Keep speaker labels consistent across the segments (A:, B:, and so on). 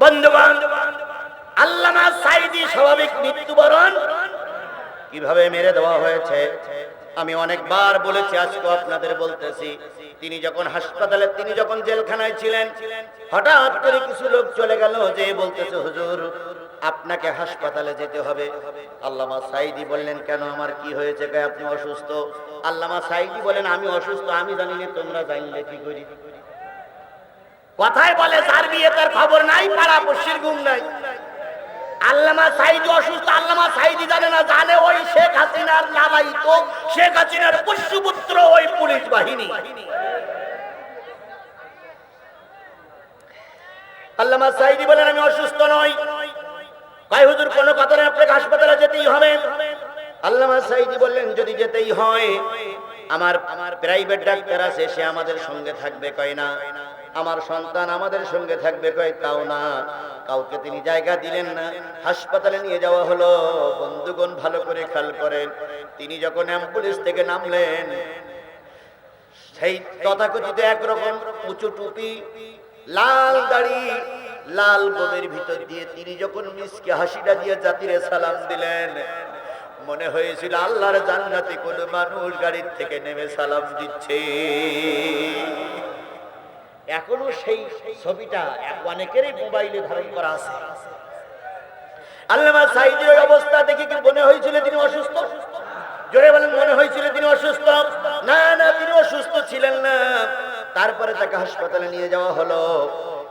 A: বন্ধুগণ, আল্লামা সাইদি স্বাভাবিক মৃত্যুবরণ কীভাবে মেরে দেওয়া হয়েছে? আমি অনেকবার বলেছি আজকে আপনাদের বলতেছি। তিনি যখন হাসপাতালে, তিনি যখন জেলখানায় ছিলেন, হঠাৎ করে কিছু লোক চলে গেল যে বলতেছে, হুজুর, আপনাকে হাসপাতালে যেতে হবে। আল্লামা সাইদি বললেন, কেন, আমার কি হয়েছে? আপনি অসুস্থ? আল্লামা সাইদি বলেন, আমি অসুস্থ, আমি জানি না, তোমরা জানলে কি করি? কথায় বলে তার বিয়ে তার খবর নাই, পাড়া পড়শির ঘুম নাই। আল্লামা সাইদি অসুস্থ, আল্লামা সাইদি জানে না, জানে ওই শেখ হাসিনার লালায়িত শেখ হাসিনার পুষ্যপুত্র ওই পুলিশ বাহিনী। আল্লামা সাইদি বলেন, আমি অসুস্থ নই। ভাই হুজুর, কোনো কথা নেই, আপনাকে হাসপাতালে যেতেই হবে। আল্লামা সাইদি বললেন, যদি যেতেই হয়, আমার আমার প্রাইভেট ডাক্তার আছে, সে আমাদের সঙ্গে থাকবে। কয় না আমার সন্তান আমাদের সঙ্গে থাকবে, কয় তাও না, কাউকে তিনি জায়গা দিলেন না, হাসপাতালে নিয়ে যাওয়া হলো, বন্ধুগণ ভালো করে খেয়াল করেন, তিনি যখন অ্যাম্বুলেন্স থেকে নামলেন, সেই তথাকথিত একরকম উঁচু টুপি, লাল দাড়ি, লাল গোবের ভিতর দিয়ে তিনি যখন মিসকে হাসিটা দিয়ে জাতিরে সালাম দিলেন, মনে হয়েছিল আল্লাহর জান্নাতে কোন মানুষ গাড়ির থেকে নেমে সালাম দিচ্ছে। এখনও সেই ছবিটা অনেকেরই মোবাইলে ধারণ করা আছে। আল্লামা সাইদের অবস্থা দেখে কি মনে হয়েছিল তিনি অসুস্থ? জোরে বলেন, মনে হয়েছিল তিনি অসুস্থ? না না, তিনি অসুস্থ ছিলেন না। তারপরে তাকে হাসপাতালে নিয়ে যাওয়া হলো।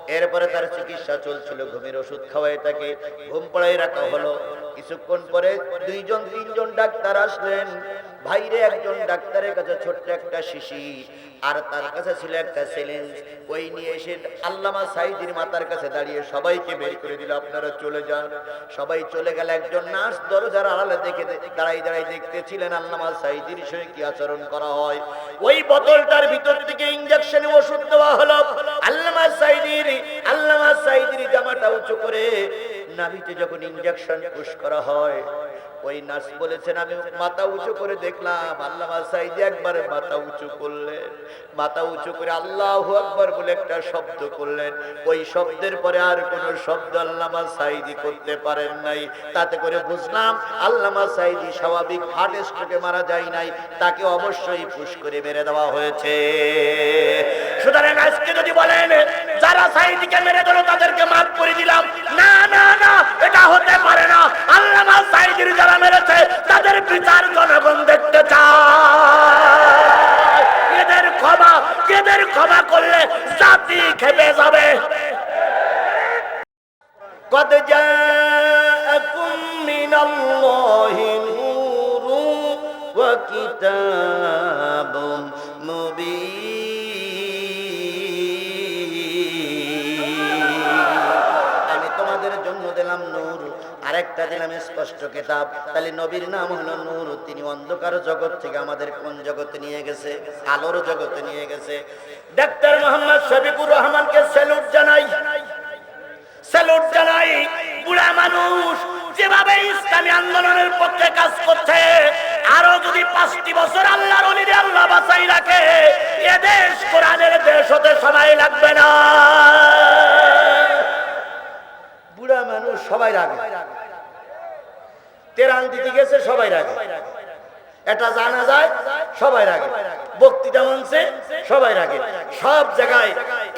A: এরপরে তার চিকিৎসা চলছিল, ঘুমের ওষুধ খাওয়াই তাকে ঘুম পড়াই রাখা হলো। কিছুক্ষণ পরে দুইজন, তিনজন ডাক্তার আসলেন। ভাইরে একজন ডাক্তারের কাছে ছোট্ট একটা শিশি, আর তার কাছে ছিল একটা চ্যালেঞ্জ ওই নিয়ে এসে আল্লামা সাইদির মাতার কাছে দাঁড়িয়ে সবাইকে বের করে দিল, আপনারা চলে যান। সবাই চলে গেল, একজন নার্স দরজার আড়ালে দেখে দাঁড়াই দাঁড়াই দেখতেছিলেন আল্লামা সাইদির সঙ্গে কি আচরণ করা হয়। ওই বোতলটার ভিতর থেকে ইঞ্জেকশনে ওষুধ দেওয়া হলো। আল্লামা সাইদির আল্লামা সাইদির জামাটা উঁচু করে নাভিতে যখন ইঞ্জেকশন পুশ করা হয় ওই নার্স বলেছেন, আমি মাথা উঁচু করে দেখলাম। আল্লামা সাইদি একবার মাথা উঁচু করলেন। মাথা উঁচু করে আল্লাহ আকবার বলে একটা শব্দ করলেন। ওই শব্দের পরে আর কোনো শব্দ আল্লামা সাইদি করতে পারেন নাই। তাতে করে বুঝলাম, আল্লামা সাইদি স্বাভাবিক হার্ট স্ট্রোকে মারা যায় নাই। তাকে অবশ্যই পুশ করে মেরে দেওয়া হয়েছে। সুতরাং আজকে যদি বলেন, যারা সাইদিকে মেরে দিল, তাদেরকে মাফ করে দিলাম। না না না, এটা হতে পারে না। সাইদির যারা মেরেছে তাদের বিচার জনগণ দেখতে চায় এদের ক্ষমা এদের ক্ষমা করলে জাতি খেপে যাবে قد جاءكم من الله نور وكتاب আরেকটা দিলাম স্পষ্ট কিতাব। তাহলে নবীর নাম হলো নূর। তিনি অন্ধকার জগৎ থেকে আমাদের কোন জগতে নিয়ে গেছে? আলোর জগতে নিয়ে গেছে। ডাক্তার মোহাম্মদ শফিকুর রহমানকে স্যালুট জানাই। স্যালুট জানাই, বুড়া মানুষ যেভাবে ইসলামী আন্দোলনের পক্ষে কাজ করছে, আরও যদি পাঁচটি বছর আল্লাহর অলিরে আল্লাহ বাঁচাই রাখে এ দেশ কোরআনের দেশ হতে সময় লাগবে না। বুড়া মানুষ সবাই রাগে তেরান দিতে গেছে, সবাই রাগে। এটা জানা যায়, সবাই রাগে। বক্তৃতা মঞ্চে সবাই রাগে। সব জায়গায়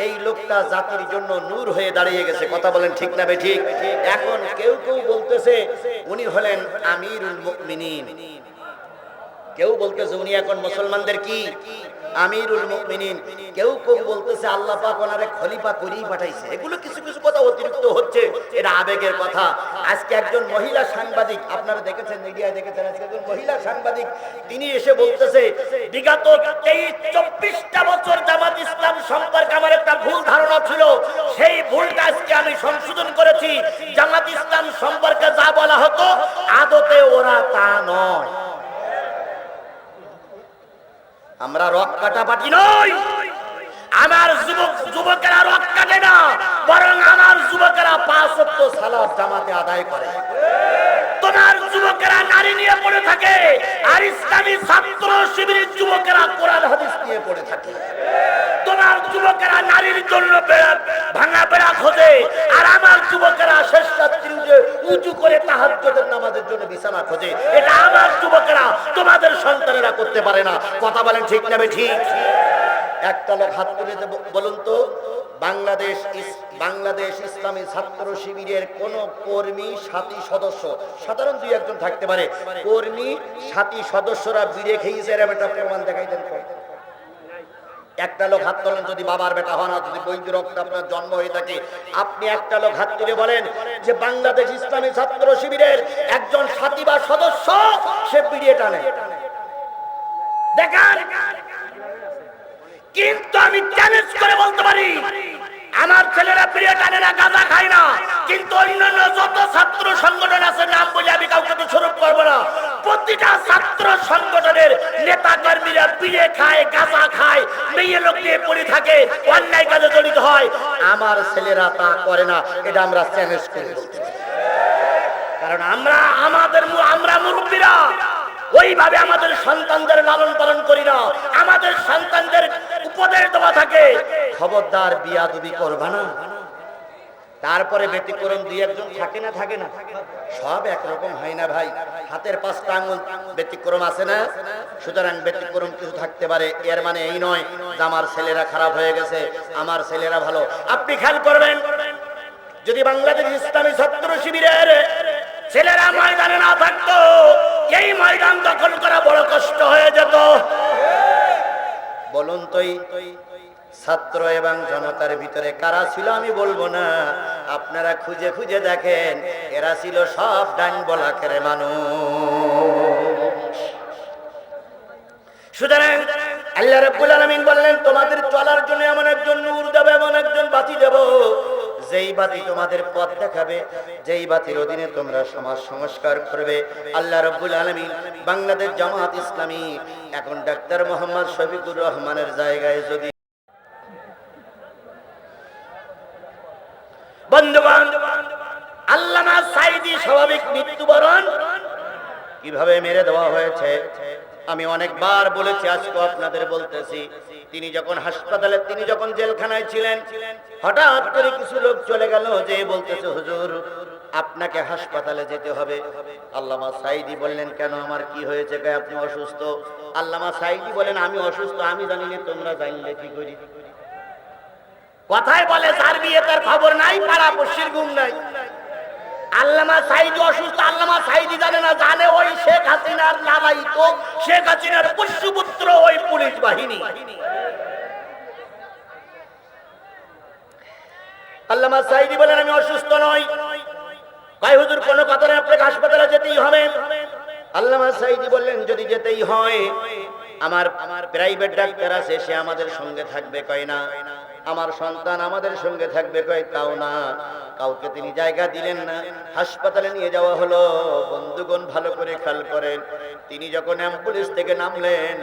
A: এই লোকটা জাতির জন্য নূর হয়ে দাঁড়িয়ে গেছে। কথা বলেন ঠিক না ঠিক? এখন কেউ কেউ বলতেছে, উনি হলেন মুমিনিন। কেউ বলতেছে, উনি এখন মুসলমানদের কি? আমিরুল মুমিনিন। কেউ কেউ বলতেছে, আল্লাহ পাক ওনারে খলিফা করেই পাঠাইছে। এগুলো কিছু কিছু কথা অতিরিক্ত হচ্ছে। এটা আবেগের কথা। আজকে একজন মহিলা সাংবাদিক, আপনারা দেখেছেন, মিডিয়ায় দেখেছেন, আজকে একজন মহিলা সাংবাদিক, তিনি এসে বলতেছে, বিগত তেইশ, চব্বিশটা বছর জামাত ইসলাম সম্পর্কে আমার একটা ভুল ধারণা ছিল। সেই ভুলটা আজকে আমি সংশোধন করেছি। জামাত ইসলাম সম্পর্কে যা বলা হতো, আদতে ওরা তা নয়। আমরা রক কাটা পাটি নই। আমার যুবক, যুবকেরা রক কাটে না, বরং আমার যুবকেরা পাঁচ সত্য সালাত জামাতে আদায় করে। তোমার যুবকেরা নারী নিয়ে পড়ে থাকে, আর ইসলামী ছাত্র শিবিরের যুবকেরা কোরআন, হাদিস নিয়ে পড়ে থাকে। তোমার যুবকেরা নারীর জন্য ভাঙা বেড়া খোঁজে, আর আমার যুবকেরা শেষ রাত্রি উঁচু করে তাহাজ্জুদের নামাজের জন্য বিছানা খোঁজে। এটা আমার যুবকেরা তোমাদের সন্তানেরা করতে পারে না। কথা বলেন ঠিক নেবে ঠিক? একটা লোক হাত তুলে বলুন তো, বাংলাদেশ বাংলাদেশ ইসলামী ছাত্র শিবিরের কোন কর্মী সাথী সদস্য? সাধারণ দুই একজন থাকতে পারে। কর্মী সাথী সদস্যরা বিড়ে খেয়েছে এরকম একটা প্রমাণ দেখাই দেন একটা লোক হাত তোলেন যদি বাবার বেটা হন যদি বৈধ রক্ত আপনার জন্ম হয়ে থাকে, আপনি একটা লোক হাত তুলে বলেন যে বাংলাদেশ ইসলামী ছাত্র শিবিরের একজন সাথী বা সদস্য, সে বিড়িয়ে টানে। দেখান! কিন্তু আমি চ্যালেঞ্জ করে বলতে পারি, আমার ছেলেরা প্রিয় টানে না, গাঁজা খায় না। কিন্তু অন্যান্য যত ছাত্র সংগঠন আছে, নাম বলে আমি কাউকে তো স্বরূপ করব না। প্রতিটা ছাত্র সংগঠনের নেতা কর্মীরা বিড়ে খায়, গাঁজা খায়, মেয়ে লোক নিয়ে পড়ে থাকে, অন্যায় কাজে জড়িত হয়। আমার ছেলেরা তা করে না, এটা আমরা চ্যালেঞ্জ করে কারণ আমরা আমাদের আমরা মুরব্বীরা, ওইভাবে আমাদের সন্তানদের লালন পালন করি না। আমাদের সন্তানদের উপদেশ দেওয়া থাকে। খবরদার বিয়া দুবি করবা না। তারপরে ব্যতিক্রম দুই একজন থাকে না থাকে না। সব একরকম হয় না ভাই। হাতের পাঁচটা আঙুল ব্যতিক্রম আছে না? সুতরাং ব্যতিক্রম কিছু থাকতে পারে। এর মানে এই নয় যে আমার ছেলেরা খারাপ হয়ে গেছে, আমার ছেলেরা ভালো। আপনি খেয়াল করবেন, যদি বাংলাদেশ ইসলামী ছাত্র শিবিরের ছেলেরা ময়দানে না থাকতো, এই ময়দান দখল করা বড় কষ্ট হয়ে যেত। বলুন তোই ছাত্র এবং জনতার ভিতরে কারা ছিল আমি বলব না। আপনারা খুঁজে খুঁজে দেখেন, এরা ছিল সব ডাইন বলা কেরে মানুষ। সুতরাং আল্লাহ রাব্বুল আলামিন বললেন, তোমাদের চলার জন্য এমন একজন নূর দেব, এমন একজন বাতি দেব। যেই বাতি তোমাদের পথ দেখাবে, যেই বাতির অধীনে তোমরা সমাজ সংস্কার করবে। আল্লাহ রাব্বুল আলামিন বাংলাদেশ জামাত ইসলামী, এখন ডাক্তার মোহাম্মদ শফিকুর রহমানের জায়গায় যদি আল্লামা সাইদি স্বাভাবিক মৃত্যুবরণ কীভাবে মেরে দেওয়া হয়েছে? আমি অনেকবার বলেছি আজকে আপনাদের বলতেছি। তিনি যখন হাসপাতালে তিনি যখন জেলখানায় ছিলেন, হঠাৎ করে কিছু লোক চলে গেল যে বলতেছে, হুজুর, আপনাকে হাসপাতালে যেতে হবে। আল্লামা সাইদি বললেন, কেন, আমার কি হয়েছে? কয় আপনি অসুস্থ? আল্লামা সাইদি বলেন, আমি অসুস্থ, আমি জানি না, তোমরা জানলে কি করি? কথায় বলে তার বিয়ে তার খবর নাই পাড়া পড়শির ঘুম নাই। আল্লামা সাইদি অসুস্থ, আল্লামা সাইদি জানে না, জানে ওই শেখ হাসিনার লালায়িত শেখ হাসিনার ওই পুলিশ বাহিনী। আল্লামা সাইদি বলেন, আমি অসুস্থ নই। ভাই হুজুর, কোনো কথা নেই, আপনাকে হাসপাতালে যেতেই হবে। আল্লামা সাইদি বললেন, যদি যেতেই হয়, আমার আমার প্রাইভেট ডাক্তার আছে, সে আমাদের সঙ্গে থাকবে। কয়, না। আমার সন্তান আমাদের সঙ্গে থাকবে। কয়, তাও না। কাউকে তিনি জায়গা দিলেন না, হাসপাতালে নিয়ে যাওয়া হলো। বন্ধুগণ ভালো করে খেয়াল করেন, তিনি যখন অ্যাম্বুলেন্স থেকে নামলেন,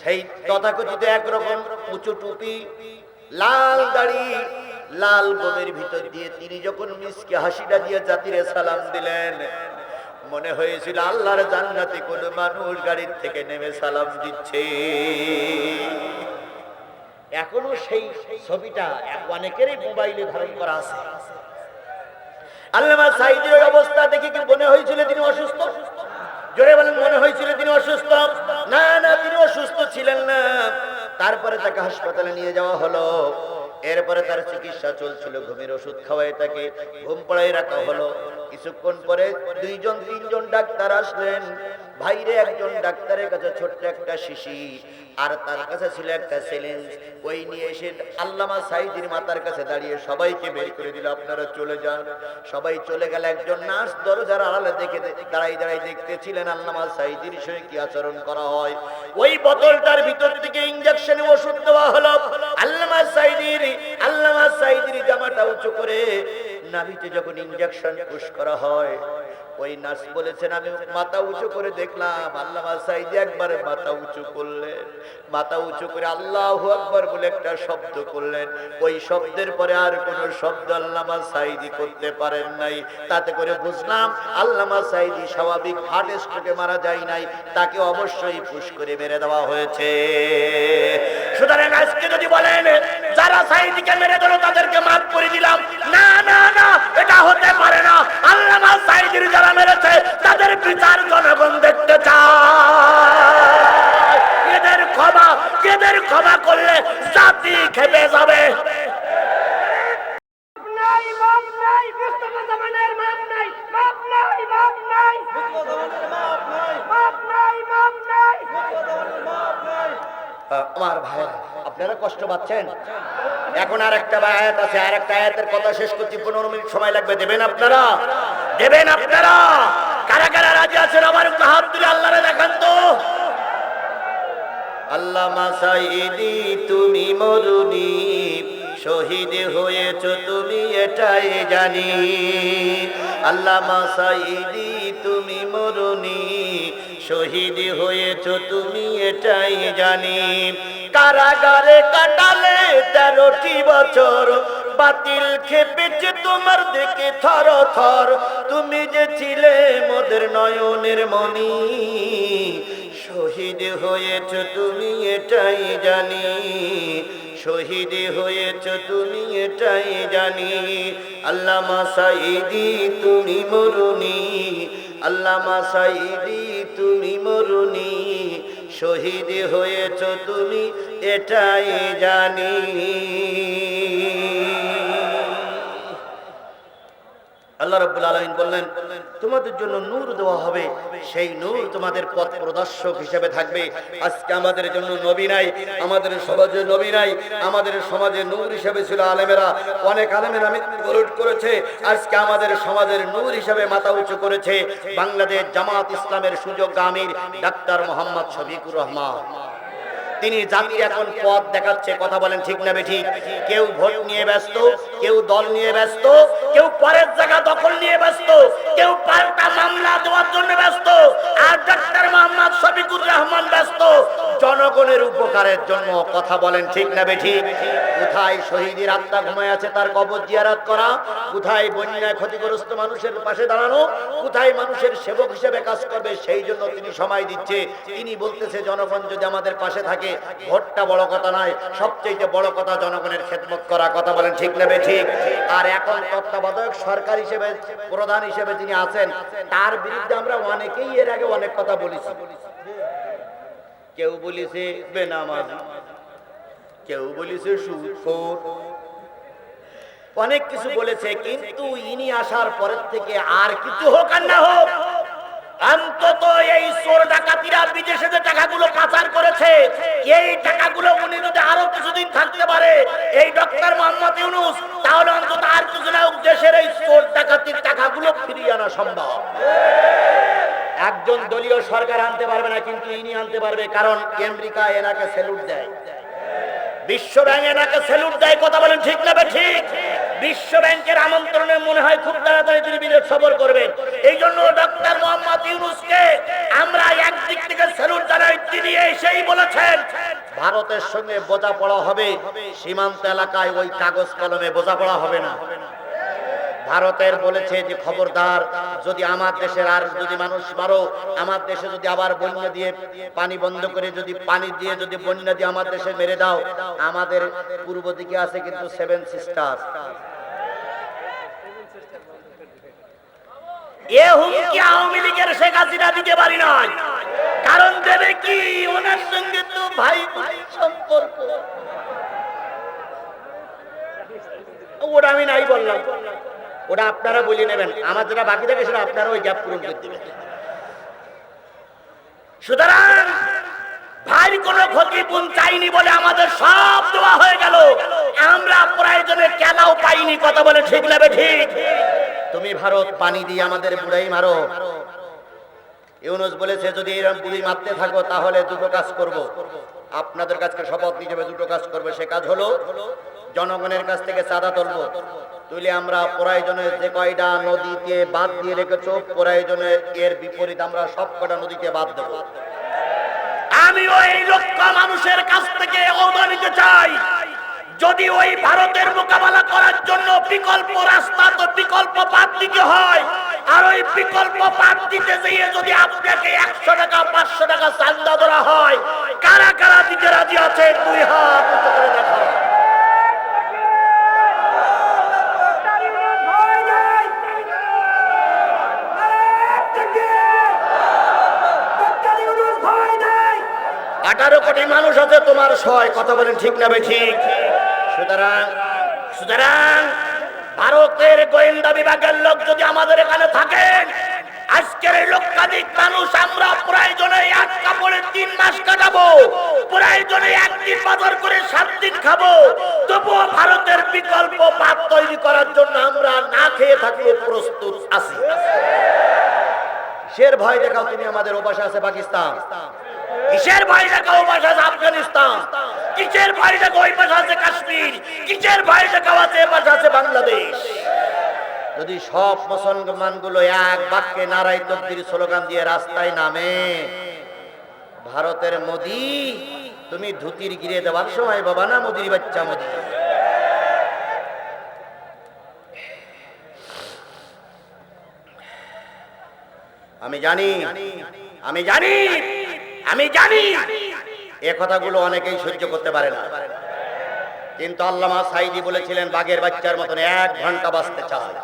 A: সেই তথাকথিত একরকম উঁচু টুপি, লাল দাড়ি, লাল গোবের ভিতর দিয়ে তিনি যখন মিসকে হাসিটা দিয়ে জাতিরে সালাম দিলেন, মনে হয়েছিল আল্লাহর জান্নাতে কোন মানুষ গাড়ির থেকে নেমে সালাম দিচ্ছে। এখনও সেই ছবিটা অনেকেরই মোবাইলে ধারণ করা আছে। আল্লামা অবস্থা দেখে কি মনে হয়েছিল তিনি অসুস্থ? জোরে বলেন, মনে হয়েছিল তিনি অসুস্থ? না না, তিনি অসুস্থ ছিলেন না। তারপরে তাকে হাসপাতালে নিয়ে যাওয়া হলো। এরপরে তার চিকিৎসা চলছিল, ঘুমের ওষুধ খাওয়াই তাকে, ঘুম পড়াই রাখা হলো। কিছুক্ষণ পরে দুইজন, তিনজন ডাক্তার আসলেন। ভাইরে একজন ডাক্তারের কাছে ছোট্ট একটা শিশি আর তার কাছে ছিল একটা চ্যালেঞ্জ। ওই নিয়ে এসে আল্লামা সাইদির মাতার কাছে দাঁড়িয়ে সবাইকে বের করে দিল, আপনারা চলে যান। সবাই চলে গেল একজন নার্স দরজার আড়ালে দেখে দাঁড়াই দাঁড়াই দেখতেছিলেন আল্লামা সাইদির সঙ্গে কি আচরণ করা হয়। ওই বোতলটার ভিতর থেকে ইঞ্জেকশনে ওষুধ দেওয়া হলো। আল্লামা সাইদির আল্লামা সাইদির জামাটা উঁচু করে নাভিতে যখন ইঞ্জেকশন পুশ করা হয়, ওই নার্স বলেছেন, আমি মাথা উঁচু করে দেখলাম। সাইদি একবার মাথা উঁচু করলেন। মাথা উঁচু করে আল্লাহ আকবার বলে একটা শব্দ করলেন। ওই শব্দের পরে আর কোনো শব্দ আল্লামা সাইদি করতে পারেন নাই। তাতে করে বুঝলাম, আল্লামা সাইদি স্বাভাবিক হার্ট স্ট্রোকে মারা যায় নাই। তাকে অবশ্যই পুশ করে মেরে দেওয়া হয়েছে। সুতরাং আজকে যদি বলেন যারা সাইদিকে মেরে দিল, তাদেরকে মাফ করে দিলাম। না না না, এটা হতে পারে না। আল্লামা সাইদির যারা মেরেছে, তাদের বিচার জনগণ দেখতে চায়। এদের ক্ষমা এদের ক্ষমা করলে জাতি খেপে যাবে
B: নাই মাপ নাই মুস্তফা জামানের মাপ নাই মাপ নাই মাপ নাই মাপ নাই মাপ নাই
A: আমার ভাই আপনারা কষ্ট পাচ্ছেন? এখন আর একটা আয়াত আছে আর একটা আয়াতের কথা শেষ করছি, পনেরো মিনিট সময় লাগবে, দেবেন আপনারা? দেবেন আপনারা? কারা কারা রাজি আছেন? আবার একটু হাত তুলে আল্লাহরে দেখান তো। আল্লাহ মাসাইদি তুমি মরুনি শহীদ হয়েছ, তুমি এটাই জানি। আল্লাহ মাসাইদি তুমি মরুনি শহীদ হয়েছ তুমি এটাই জানি। কারাগারে কাটালে তেরোটি বছর, বাতিল খেপেছে তোমার দিকে থর থর। তুমি যে ছিলে মোদের নয়নের মনি শহীদ হয়েছ তুমি এটাই জানি। শহীদ হয়েছ তুমি এটাই জানি। আল্লাহ মাসাইদি তুমি মরুনি। আল্লাহ মাসাইদি মরুনি শহীদ হয়েছ তুমি এটাই জানি। আল্লাহ রাব্বুল বললেন বললেন তোমাদের জন্য নূর দেওয়া হবে। সেই নূর তোমাদের পথ প্রদর্শক হিসেবে থাকবে। আজকে আমাদের জন্য নবী নাই, আমাদের সমাজে নবী নাই, আমাদের সমাজে নূর হিসেবে ছিল আলেমেরা। অনেক আলেমেরা মৃত্যুবরণ করেছে। আজকে আমাদের সমাজের নূর হিসেবে মাথা উঁচু করেছে। বাংলাদেশ জামাত ইসলামের সুযোগ আমির ডাক্তার মোহাম্মদ শফিকুর রহমান। তিনি জাতির এখন পথ দেখাচ্ছে, কথা বলেন ঠিক না বেঠিক? কেউ ভোট নিয়ে ব্যস্ত, কেউ দল নিয়ে ব্যস্ত, কেউ পরের জায়গা দখল নিয়ে ব্যস্ত, কেউ পাল্টা মামলা দেওয়ার জন্য ব্যস্ত, আর ডাক্তার মোহাম্মদ শফিকুর রহমান ব্যস্ত। জনগণের উপকারের জন্য কথা বলেন ঠিক না বেঠিক? কোথায় শহীদের আত্মা ঘুমায় আছে তার কবর জিয়ারাত করা? কোথায় বন্যায় ক্ষতিগ্রস্ত মানুষের পাশে দাঁড়ানো? কোথায় মানুষের সেবক হিসেবে কাজ করবে? সেই জন্য তিনি সময় দিচ্ছে। তিনি বলতেছে, জনগণ যদি আমাদের পাশে থাকে ভোটটা বড় কথা নয়, সবচেয়ে বড় কথা জনগণের খেদমত করা কথা বলেন, ঠিক নেবে ঠিক? আর এখন তত্ত্বাবধায়ক সরকার হিসেবে, প্রধান হিসেবে যিনি আছেন, তার বিরুদ্ধে আমরা অনেকেই এর আগে অনেক কথা বলেছি। কেউ বলিছে বেনামাজ, কেউ বলিছে সুদখোর অনেক কিছু বলেছে, কিন্তু ইনি আসার পরের থেকে আর কিছু হোক আর না হোক, অন্তত এই চোর ডাকাতিরা বিদেশে যে টাকাগুলো পাচার করেছে এই টাকাগুলো উনি যদি আরও কিছুদিন থাকতে পারে, এই ডক্টর মোহাম্মদ ইউনুস, তাহলে অন্তত আর কিছু না দেশের এই চোর ডাকাতির টাকাগুলো ফিরিয়ে আনা সম্ভব। একজন দলীয় সরকার আনতে পারবে না, কিন্তু ইনি আনতে পারবে, কারণ আমেরিকা এনাকে স্যালুট দেয়। বিশ্ব ব্যাংক এনাকে স্যালুট দেয়, কথা বলেন ঠিক না ঠিক? বিশ্ব ব্যাংকের আমন্ত্রণে মনে হয় খুব তাড়াতাড়ি তিনি বিদেশ সফর করবেন। এই জন্য ডক্টর মোহাম্মদ ইউনুসকে আমরা একদিক থেকে স্যালুট জানাই, তিনি এসেই বলেছেন, ভারতের সঙ্গে বোঝাপড়া হবে, সীমান্ত এলাকায় ওই কাগজ কলমে বোঝাপড়া হবে না। ভারতের বলেছে যে, খবরদার, যদি আমার দেশের আর যদি মানুষ মারো, আমার দেশে যদি আবার বন্যা দিয়ে পানি বন্ধ করে যদি পানি দিয়ে যদি বন্যা দিয়ে আমার দেশে মেরে দাও, আমাদের পূর্ব দিকে আছে কিন্তু সেভেন সিস্টার এ হুমকি আওয়ামী লীগের দিতে পারি কারণ দেবে কি? ওনার সঙ্গে তো ভাই ভাই ওটা আমি নাই বললাম। ওটা আপনারা বলে নেবেন। আমার যেটা বাকি থাকে সেটা আপনারা ওই গ্যাপ পূরণ করে দেবেন। সুতরাং ভাই কোনো ক্ষতিপূরণ চাইনি বলে আমাদের সব দেওয়া হয়ে গেল। আমরা প্রায় প্রয়োজনে কেনাও পাইনি। কথা বলে ঠিক নেবে ঠিক? তুমি ভারত পানি দিয়ে আমাদের বুড়াই মারো। ইউনুস বলেছে, যদি এরকম বুড়ি মারতে থাকো, তাহলে দুটো কাজ করব। আপনাদের কাছে শপথ হিসেবে দুটো কাজ করবে। সে কাজ হলো, জনগণের কাছ থেকে চাঁদা তুলবো। তুলে আমরা প্রয়োজনে যে কয়টা নদীতে বাদ দিয়ে রেখেছো, প্রয়োজনে এর বিপরীত আমরা সব কটা নদীতে বাদ দেবো। আমি ওই লক্ষ মানুষের কাছ থেকে ওদা নিতে চাই। যদি ওই ভারতের মোকাবেলা করার জন্য বিকল্প রাস্তা তো বিকল্প পাত দিতে হয়। আর ওই বিকল্প পাত দিতে গিয়ে যদি আপনাকে একশো টাকা, পাঁচশো টাকা চান্দা ধরা হয়, কারা কারা দিতে রাজি আছে? দুই হাত আঠারো কোটি মানুষ আছে, তোমার ছয় কথা বলেন ঠিক না বে ঠিক? সুতরাং সুতরাং ভারতের গোয়েন্দা বিভাগের লোক যদি আমাদের এখানে থাকেন, আজকের লক্ষাধিক মানুষ আমরা প্রয়োজনে এক কাপড়ে তিন মাস কাটাবো, প্রয়োজনে একদিন বাজার করে সাত দিন খাব। তবুও ভারতের বিকল্প পাত তৈরি করার জন্য আমরা না খেয়ে থাকলেও প্রস্তুত আছি। কিসের ভয় দেখাও তুমি আমাদের ওপাশে আছে পাকিস্তান। কিসের দেখাও ওই পাশে আছে? আফগানিস্তান। কিসের ভয় দেখাও ওই পাশে আছে কাশ্মীর? কিসের ভয় দেখাও আছে পাশে আছে বাংলাদেশ? যদি সব মুসলমানগুলো এক বাক্যে নারাই তকদির স্লোগান দিয়ে রাস্তায় নামে, ভারতের মোদি, তুমি ধুতির গিরে দেওয়ার সময় বাবা না, মোদির বাচ্চা মোদি। আমি জানি আমি জানি আমি জানি। এ কথাগুলো অনেকেই সহ্য করতে পারে না। কিন্তু আল্লামা সাইদি বলেছিলেন, বাঘের বাচ্চার মতন এক ঘণ্টা বাঁচতে চায়।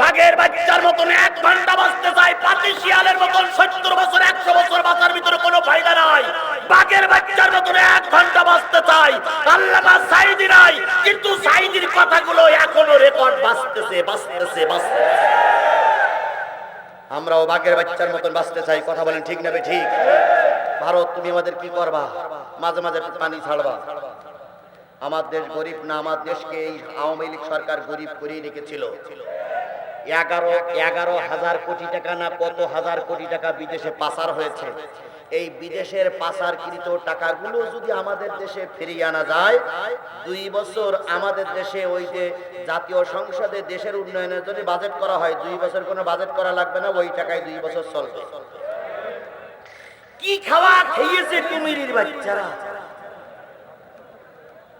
A: বাঘের বাচ্চার মতন এক ঘণ্টা বাঁচতে চায়, পাতি শিয়ালের মতন সত্তর বছর, একশো বছর বাঁচার ভিতরে কোনো ফায়দা নাই। বাঘের বাচ্চার মতন এক ঘণ্টা বাঁচতে চাই আল্লামা সাইদি নাই, কিন্তু সাইদির কথাগুলো এখনও রেকর্ড বাঁচতেছে বাঁচতেছে বাঁচতেছে। আমরাও বাঘের বাচ্চার মতন বাঁচতে চাই, কথা বলেন ঠিক নেবে ঠিক? ভারত, তুমি আমাদের কি করবা? মাঝে মাঝে পানি ছাড়বা। আমার দেশ গরিব না, আমার দেশকে এই আওয়ামী লীগ সরকার গরিব করিয়ে রেখেছিল। এগারো এগারো হাজার কোটি টাকা না কত হাজার কোটি টাকা বিদেশে পাচার হয়েছে? এই বিদেশের পাচারকৃত টাকাগুলো যদি আমাদের দেশে ফিরিয়ে আনা যায়, দুই বছর আমাদের দেশে ওই যে জাতীয় সংসদে দেশের উন্নয়নের জন্য বাজেট করা হয়, দুই বছর কোনো বাজেট করা লাগবে না, ওই টাকায় দুই বছর চলবে। কি খাওয়া খেয়েছে কুমিরির বাচ্চারা?